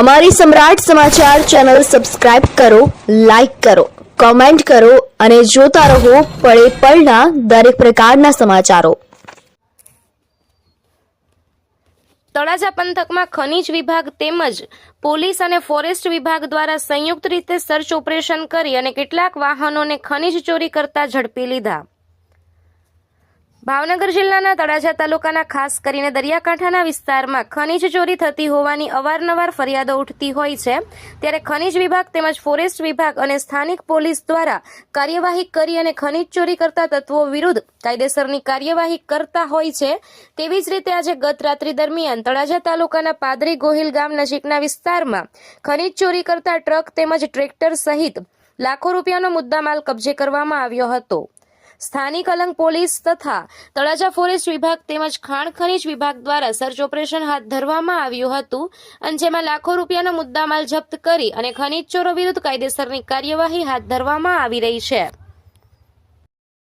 અમારી સમ્રાટ સમાચાર ચેનલ સબસ્ક્રાઇબ કરો, લાઇક કરો, કોમેન્ટ કરો અને જોતા રહો પળે પળના દરેક પ્રકારના સમાચારો. તળાજા પંથકમાં ખનિજ વિભાગ તેમજ પોલીસ અને ફોરેસ્ટ વિભાગ દ્વારા સંયુક્ત રીતે સર્ચ ઓપરેશન કરી અને કેટલાક વાહનોને ખનીજ ચોરી કરતા ઝડપી લીધા. ભાવનગર જિલ્લાના તળાજા તાલુકાના ખાસ કરીને દરિયાકાંઠાના વિસ્તારમાં ખનીજ ચોરી થતી હોવાની અવારનવાર ફરિયાદો ઉઠતી હોય છે. ત્યારે ખનીજ વિભાગ તેમજ ફોરેસ્ટ વિભાગ અને સ્થાનિક પોલીસ દ્વારા કાર્યવાહી કરી અને ખનીજ ચોરી કરતા તત્વો વિરુદ્ધ કાયદેસરની કાર્યવાહી કરતા હોય છે. તેવી જ રીતે આજે ગત રાત્રિ દરમિયાન તળાજા તાલુકાના પાદરી ગોહિલ ગામ નજીકના વિસ્તારમાં ખનીજ ચોરી કરતા ટ્રક તેમજ ટ્રેક્ટર સહિત લાખો રૂપિયાનો મુદ્દામાલ કબજે કરવામાં આવ્યો હતો. સ્થાનિક અલંગ પોલીસ તથા તળાજા ફોરેસ્ટ વિભાગ તેમજ ખાણ ખનીજ વિભાગ દ્વારા સર્ચ ઓપરેશન હાથ ધરવામાં આવ્યું હતું અને જેમાં લાખો રૂપિયાનો મુદ્દામાલ જપ્ત કરી અને ખનીજ ચોરો વિરુદ્ધ કાયદેસરની કાર્યવાહી હાથ ધરવામાં આવી રહી છે.